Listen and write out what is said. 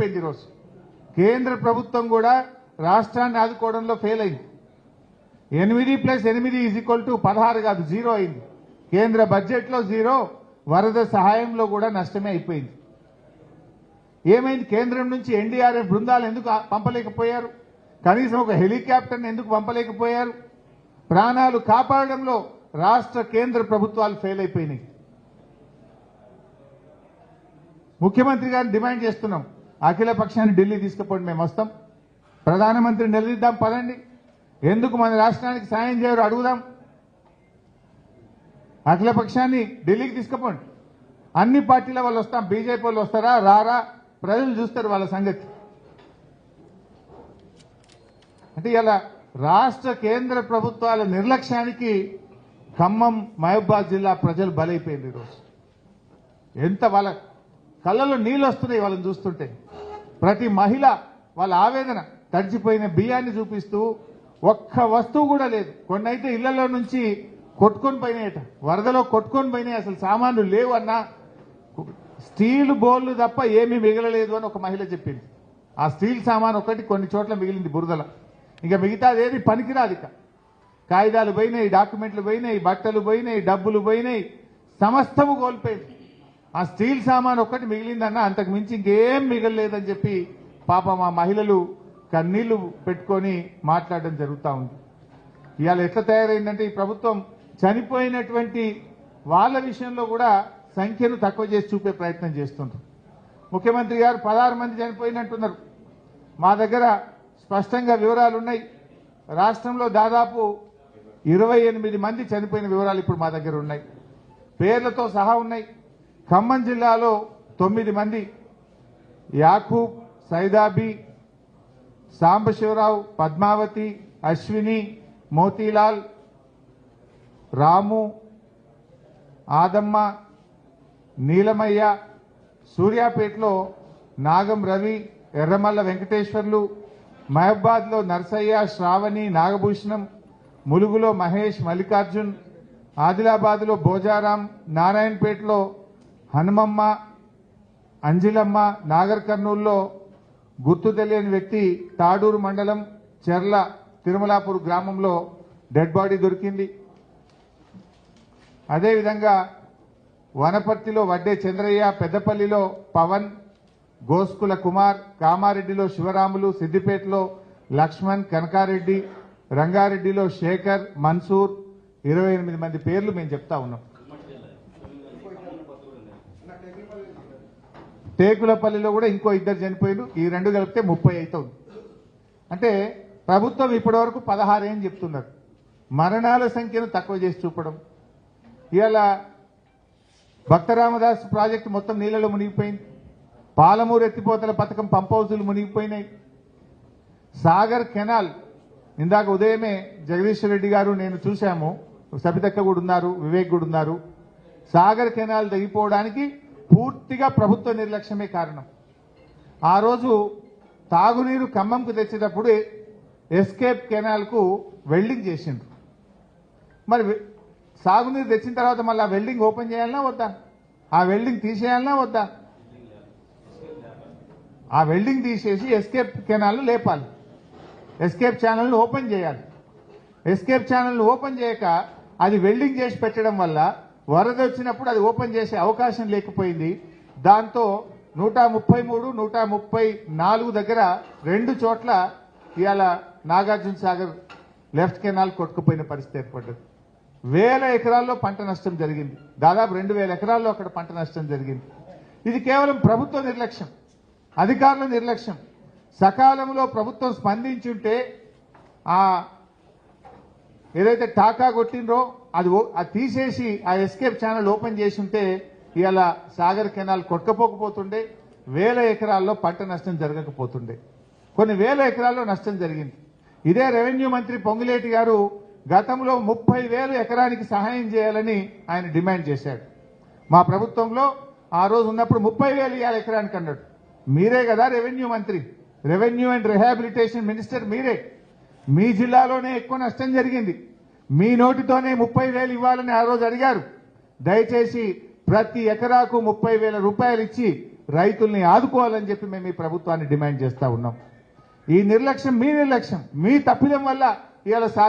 అయిపోయింది ఈరోజు కేంద్ర ప్రభుత్వం కూడా రాష్ట్రాన్ని ఆదుకోవడంలో ఫెయిల్ అయింది. ఎనిమిది ప్లస్ ఎనిమిది ఈజ్ ఈక్వల్ టు పదహారు కాదు జీరో అయింది. కేంద్ర బడ్జెట్లో జీరో వరద సహాయంలో కూడా నష్టమే అయిపోయింది. ఏమైంది? కేంద్రం నుంచి ఎన్డీఆర్ఎఫ్ బృందాలు ఎందుకు పంపలేకపోయారు? కనీసం ఒక హెలికాప్టర్ని ఎందుకు పంపలేకపోయారు? ప్రాణాలు కాపాడడంలో రాష్ట్ర కేంద్ర ప్రభుత్వాలు ఫెయిల్ అయిపోయినాయి. ముఖ్యమంత్రి గారిని డిమాండ్ చేస్తున్నాం. అఖిల పక్షాన్ని ఢిల్లీ తీసుకుపోండి మేము వస్తాం. ప్రధానమంత్రిని నిలదీద్దాం పదండి. ఎందుకు మన రాష్ట్రానికి సాయం చేయరు అడుగుదాం. అఖిల పక్షాన్ని ఢిల్లీకి తీసుకుపోండి. అన్ని పార్టీల వాళ్ళు వస్తాం బీజేపీ వాళ్ళు వస్తారా రారా? ప్రజలు చూస్తారు వాళ్ళ సంగతి. అంటే ఇలా రాష్ట్ర కేంద్ర ప్రభుత్వాల నిర్లక్ష్యానికి ఖమ్మం మహబూబాద్ జిల్లా ప్రజలు బలైపోయింది ఈరోజు. ఎంత వాళ్ళ కళ్ళలో నీళ్ళు వస్తున్నాయి వాళ్ళని చూస్తుంటే. ప్రతి మహిళ వాళ్ళ ఆవేదన తడిచిపోయిన బియ్యాన్ని చూపిస్తూ ఒక్క వస్తువు కూడా లేదు. కొన్ని అయితే ఇళ్ళలో నుంచి కొట్టుకొని పోయినాయట. వరదలో కొట్టుకొని పోయినాయి అసలు సామాన్లు లేవు అన్న. స్టీల్ బౌల్లు తప్ప ఏమీ మిగలలేదు అని ఒక మహిళ చెప్పింది. ఆ స్టీల్ సామాన్ ఒకటి కొన్ని చోట్ల మిగిలింది బురదల. ఇంకా మిగతాది ఏది పనికిరాదు ఇక. కాగితాలు పోయినాయి డాక్యుమెంట్లు పోయినాయి బట్టలు పోయినాయి డబ్బులు పోయినాయి సమస్తము కోల్పోయింది. ఆ స్టీల్ సామాన్ ఒక్కటి మిగిలిందన్న అంతకు మించి ఇంకేం మిగలలేదని చెప్పి పాపం ఆ మహిళలు కన్నీళ్ళు పెట్టుకొని మాట్లాడడం జరుగుతూ ఉంది. ఇవాళ ఎట్లా తయారైందంటే ఈ ప్రభుత్వం చనిపోయినటువంటి వాళ్ళ విషయంలో కూడా సంఖ్యను తక్కువ చేసి చూపే ప్రయత్నం చేస్తుండ్రు. ముఖ్యమంత్రి గారు పదహారు మంది చనిపోయినట్టున్నారు. మా దగ్గర స్పష్టంగా వివరాలు ఉన్నాయి రాష్ట్రంలో దాదాపు ఇరవై ఎనిమిది మంది చనిపోయిన వివరాలు ఇప్పుడు మా దగ్గర ఉన్నాయి. పేర్లతో సహా ఉన్నాయి. ఖమ్మం జిల్లాలో తొమ్మిది మంది. యాకూబ్ సైదాబి సాంబశివరావు పద్మావతి అశ్విని మోతీలాల్ రాము ఆదమ్మ నీలమయ్య సూర్యాపేటలో నాగం రవి ఎర్రమల్ల వెంకటేశ్వర్లు మహబాద్లో నర్సయ్య శ్రావణి నాగభూషణం ములుగులో మహేష్ మల్లికార్జున్ ఆదిలాబాద్లో భోజారాం నారాయణపేటలో హనుమమ్మ అంజిలమ్మ నాగర్ కర్నూల్లో గుర్తు తెలియని వ్యక్తి తాడూరు మండలం చెర్ల తిరుమలాపూర్ గ్రామంలో డెడ్ బాడీ దొరికింది. అదేవిధంగా వనపర్తిలో వడ్డే చంద్రయ్య పెద్దపల్లిలో పవన్ గోస్కుల కుమార్ కామారెడ్డిలో శివరాములు సిద్దిపేటలో లక్ష్మణ్ కనకారెడ్డి రంగారెడ్డిలో శేఖర్ మన్సూర్ ఇరవై ఎనిమిది మంది పేర్లు మేము చెప్తా ఉన్నాం. టేకులపల్లిలో కూడా ఇంకో ఇద్దరు చనిపోయారు ఈ రెండు కలిపితే ముప్పై అవుతుంది అంటే ప్రభుత్వం ఇప్పటి వరకు పదహారేం చెప్తున్నారు. మరణాల సంఖ్యను తక్కువ చేసి చూపడం. ఇవాళ భక్తరామదాస్ ప్రాజెక్టు మొత్తం నీళ్ళలో మునిగిపోయింది. పాలమూరు ఎత్తిపోతల పథకం పంప్ హౌసులు మునిగిపోయినాయి. సాగర్ కెనాల్ ఇందాక ఉదయమే జగదీశ్వర్ రెడ్డి గారు నేను చూశాము. సబితక్క కూడా ఉన్నారు వివేక్ కూడా ఉన్నారు సాగర్ కెనాల్ తెగిపోవడానికి పూర్తిగా ప్రభుత్వ నిర్లక్ష్యమే కారణం. ఆ రోజు తాగునీరు ఖమ్మంకు తెచ్చేటప్పుడు ఎస్కేప్ కెనాల్కు వెల్డింగ్ చేసిండ్రు. మరి సాగునీరు తెచ్చిన తర్వాత మళ్ళీ ఆ వెల్డింగ్ ఓపెన్ చేయాలన్నా వద్దా? ఆ వెల్డింగ్ తీసేయాలన్నా వద్దా? ఆ వెల్డింగ్ తీసేసి ఎస్కేప్ కెనాల్ను లేపాలి. ఎస్కేప్ ఛానల్ని ఓపెన్ చేయాలి. ఎస్కేప్ ఛానల్ని ఓపెన్ చేయక అది వెల్డింగ్ చేసి పెట్టడం వల్ల వరద వచ్చినప్పుడు అది ఓపెన్ చేసే అవకాశం లేకపోయింది. దాంతో నూట ముప్పై మూడు నూట ముప్పై నాలుగు దగ్గర రెండు చోట్ల ఇవాళ నాగార్జున సాగర్ లెఫ్ట్ కెనాల్ కొట్టుకుపోయిన పరిస్థితి ఏర్పడ్డది. వేల ఎకరాల్లో పంట నష్టం జరిగింది. దాదాపు రెండు వేల ఎకరాల్లో అక్కడ పంట నష్టం జరిగింది. ఇది కేవలం ప్రభుత్వ నిర్లక్ష్యం అధికారుల నిర్లక్ష్యం. సకాలంలో ప్రభుత్వం స్పందించుంటే ఆ ఏదైతే టాకా కొట్టిండ్రో అది ఓ- అది తీసేసి ఆ ఎస్కేప్ ఛానల్ ఓపెన్ చేసి ఉంటే ఇవాళ సాగర్ కెనాల్ కొట్టకపోకపోతుండే వేల ఎకరాల్లో పంట నష్టం జరగకపోతుండే. కొన్ని వేల ఎకరాల్లో నష్టం జరిగింది. ఇదే రెవెన్యూ మంత్రి పొంగులేటి గారు గతంలో ముప్పై వేలు ఎకరానికి సహాయం చేయాలని ఆయన డిమాండ్ చేశాడు. మా ప్రభుత్వంలో ఆ రోజు ఉన్నప్పుడు ముప్పై వేలు ఇవ్వాలి ఎకరానికి అన్నాడు. మీరే కదా రెవెన్యూ మంత్రి. రెవెన్యూ అండ్ రిహాబిలిటేషన్ మినిస్టర్ మీరే. మీ జిల్లాలోనే ఎక్కువ నష్టం జరిగింది. మీ నోటితోనే ముప్పై వేలు ఇవ్వాలని ఆ రోజు అడిగారు. దయచేసి ప్రతి ఎకరాకు ముప్పై వేల రూపాయలు ఇచ్చి రైతుల్ని ఆదుకోవాలని చెప్పి మేము ఈ ప్రభుత్వాన్ని డిమాండ్ చేస్తా ఉన్నాం. ఈ నిర్లక్ష్యం మీ నిర్లక్ష్యం మీ తప్పిదం వల్ల ఇవాళ